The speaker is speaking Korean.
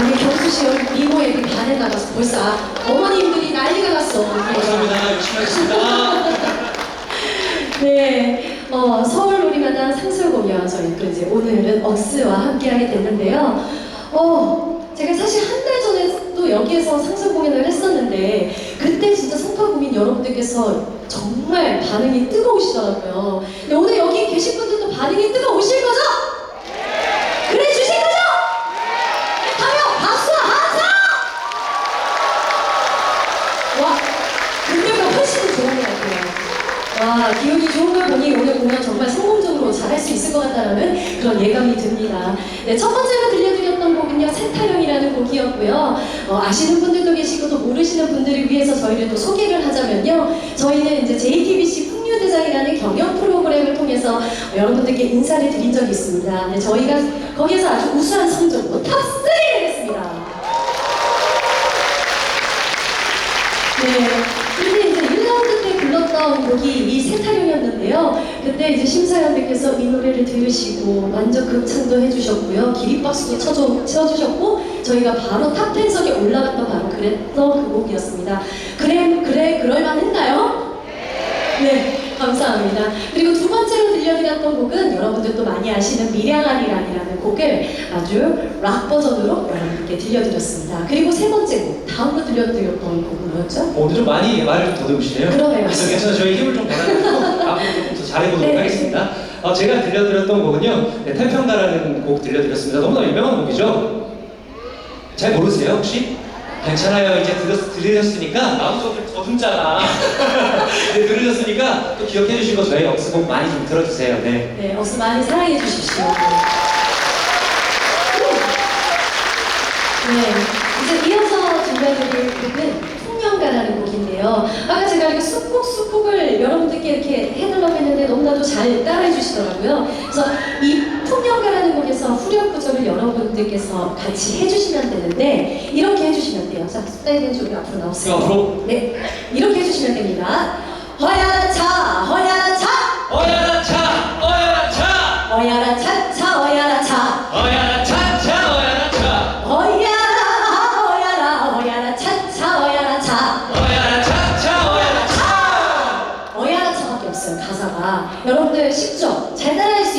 아니 경수 씨 여기 미모에 반해 나가서 벌써 아, 어머님들이 난리가 났어. 감사합니다. 열심히 하겠습니다. 네, 어, 서울 놀이마당 상설 공연 저희 또 이제 오늘은 억스와 함께하게 됐는데요. 어, 제가 사실 한 달 전에 또 여기에서 상설 공연을 했었는데 그때 진짜 성파구민 여러분들께서 정말 반응이 뜨거우시더라고요. 근데 오늘 여기 계신 분들도 반응이 뜨거우실 거죠? 그래 주실 거죠? 가면 박수와 함성! 와, 그때가 훨씬 좋은 것 같아요. 와, 기운이 좋은 걸 보니 오늘 공연 정말 성공적으로 잘할 수 있을 것 같다는 그런 예감이 듭니다. 네, 첫 번째로 들려드렸던 곡은요, 세타령이라는 곡이었고요. 어, 아시는 분들도 계시고 또 모르시는 분들을 위해서 저희를 또 소개를 하자면요. 저희는 이제 JTBC 풍류대장이라는 경연 프로그램을 통해서 여러분들께 인사를 드린 적이 있습니다. 네, 저희가 거기에서 아주 우수한 성적으로 탑3를 했습니다. 네. 곡이 이 세타령이었는데요. 그때 이제 심사위원들께서 이 노래를 들으시고 완전 극찬도 해주셨고요. 기립박수도 쳐줘, 쳐주셨고 저희가 바로 탑10석에 올라갔던 바로 그랬던 그 곡이었습니다. 그래, 그래, 그럴만 했나요? 네, 감사합니다. 그리고 두 번째로 들려드렸던 곡은 여러분들 도 많이 아시는 미량아리랑이라는 곡을 아주 락 버전으로 여러분께 들려드렸습니다. 그리고 세 번째 곡, 다음으로 들려드렸던 곡은 뭐였죠? 오늘 좀 많이 말을 좀 더듬으시네요. 그러네요. 그래서 괜찮아요. 저희 힘을 좀 받아서 앞으로 조금 더 잘해보도록 네. 하겠습니다. 어, 제가 들려드렸던 곡은요, 네, 태평가라는 곡 들려드렸습니다. 너무나 유명한 곡이죠. 잘 모르세요, 혹시? 괜찮아요. 이제 들었, 들으셨으니까 마음속을 더듬잖아. 네, 들으셨으니까 또 기억해 주시고 저희 억스곡 많이 좀 들어주세요. 네. 네, 어서 많이 사랑해 주십시오. 네, 이제 이어서 들려드릴 곡은 풍년가라는 곡인데요. 아까 제가 이렇게 쑥국 쑥국을 여러분들께 이렇게 해달라고 했는데 너무나도 잘 따라해 주시더라고요. 그래서 이 성령가라는 곡에서 후렴 구절을 여러분들께서 같이 해주시면 되는데 이렇게 해주시면 돼요. 자, 스타일은 좀 앞으로 나오세요. 어, 앞으로? 네, 이렇게 해주시면 됩니다. 허야차, 허야차, 어야라차 어야라차 어야라 차차, 어야라 차, 어야라 차차 어야라 차 어야라, 어야라, 어야라 차차, 어야라 차, 어야라 차차 어야라 차 어야라 차밖에 없어요. 가사가 여러분들 쉽죠? 잘 따라해.